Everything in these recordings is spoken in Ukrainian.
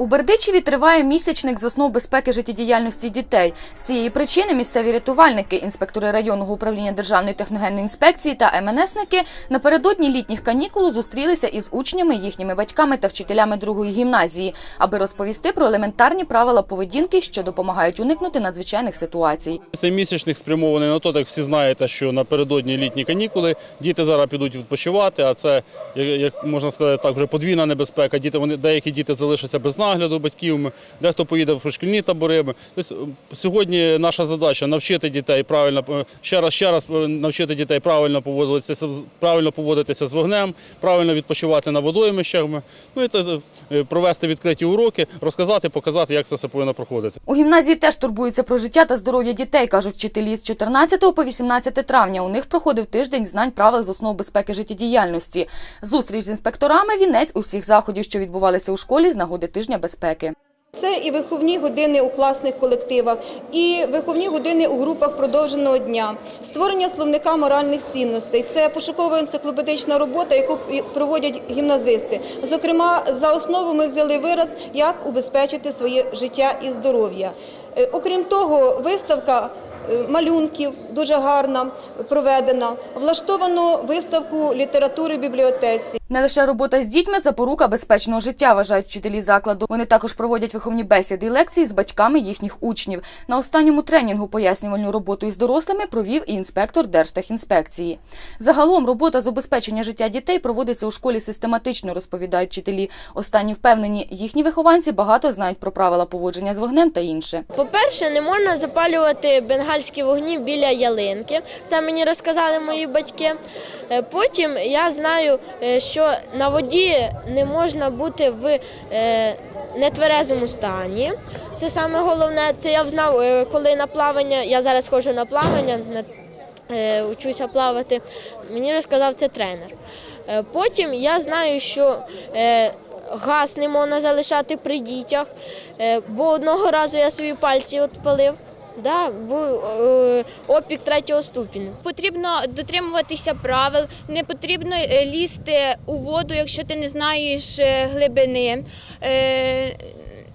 У Бердичеві триває місячник з основ безпеки життєдіяльності дітей. З цієї причини місцеві рятувальники, інспектори районного управління Державної техногенної інспекції та МНСники напередодні літніх канікул зустрілися із учнями, їхніми батьками та вчителями другої гімназії, аби розповісти про елементарні правила поведінки, що допомагають уникнути надзвичайних ситуацій. Цей місячник спрямований на те, як всі знаєте, що напередодні літні канікули діти зараз підуть відпочивати, а це, як- можна сказати, так вже подвійна небезпека. Діти вони деякі діти залишаться без нагляду батьків, дехто поїде в шкільні табори. Тобто, сьогодні наша задача навчити дітей правильно е, ще раз ще раз е, навчити дітей правильно поводитися правильно поводитися з вогнем, правильно відпочивати на водоймищах. Ну і е, провести відкриті уроки, розказати, показати, як це все повинно проходити. У гімназії теж турбуються про життя та здоров'я дітей, кажуть вчителі. З 14 по 18 травня у них проходив тиждень знань правил з основ безпеки життєдіяльності. Зустріч з інспекторами – вінець усіх заходів, що відбувалися у школі з нагоди тижня безпеки. Це і виховні години у класних колективах, і виховні години у групах продовженого дня, створення словника моральних цінностей. Це пошуково-енциклопедична робота, яку проводять гімназисти. Зокрема, за основу ми взяли вираз, як убезпечити своє життя і здоров'я. Е, Окрім того, виставка малюнків дуже гарна проведена. Влаштовано виставку літератури в бібліотеці. Не лише робота з дітьми – запорука безпечного життя, вважають вчителі закладу. Вони також проводять виховні бесіди і лекції з батьками їхніх учнів. На останньому тренінгу пояснювальну роботу із дорослими провів і інспектор Держтехінспекції. Загалом робота з обезпечення життя дітей проводиться у школі систематично, розповідають вчителі. Останні впевнені, їхні вихованці багато знають про правила поводження з вогнем та інше. По-перше, не можна запалювати бенгальські вогні біля ялинки. Це мені розказали мої батьки. Е, Потім я знаю, е, що на воді не можна бути в е, нетверезому стані. Це саме головне. Це я знав, е, коли на плавання. Я зараз ходжу на плавання, учуся плавати. Мені розказав це тренер. Потім я знаю, що газ не можна залишати при дітях, бо одного разу я свої пальці відпалив. Да, був е, опік третього ступеню. Потрібно дотримуватися правил, не потрібно е, лізти у воду, якщо ти не знаєш е, глибини. Е,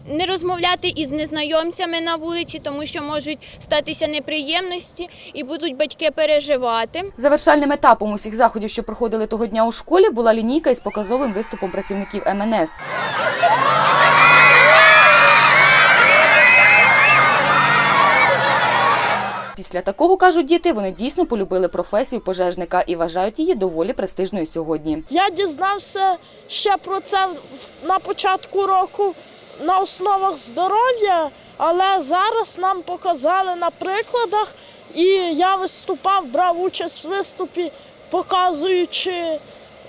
Не розмовляти із незнайомцями на вулиці, тому що можуть статися неприємності і будуть батьки переживати. Завершальним етапом усіх заходів, що проходили того дня у школі, була лінійка із показовим виступом працівників МНС. Після такого, кажуть діти, вони дійсно полюбили професію пожежника і вважають її доволі престижною сьогодні. Я дізнався ще про це на початку року на основах здоров'я, але зараз нам показали на прикладах, і я виступав, брав участь в виступі, показуючи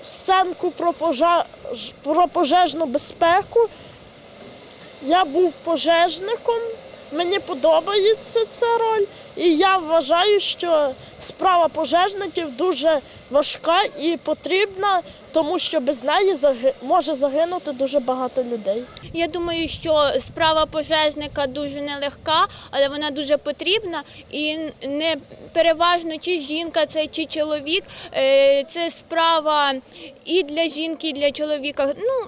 сценку про, пожеж, про пожежну безпеку. Я був пожежником, мені подобається ця роль, і я вважаю, що справа пожежників дуже важка і потрібна, тому що без неї може загинути дуже багато людей. Я думаю, що справа пожежника дуже нелегка, але вона дуже потрібна. І не переважно чи жінка це чи чоловік. Е, Це справа і для жінки, і для чоловіка. Ну,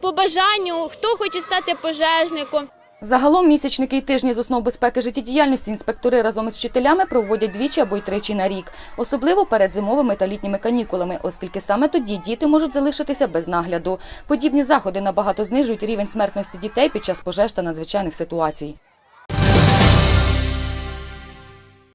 по бажанню, хто хоче стати пожежником. Загалом місячники і тижні з основ безпеки життєдіяльності інспектори разом із вчителями проводять двічі або й тричі на рік, особливо перед зимовими та літніми канікулами, оскільки саме тоді діти можуть залишитися без нагляду. Подібні заходи набагато знижують рівень смертності дітей під час пожеж та надзвичайних ситуацій.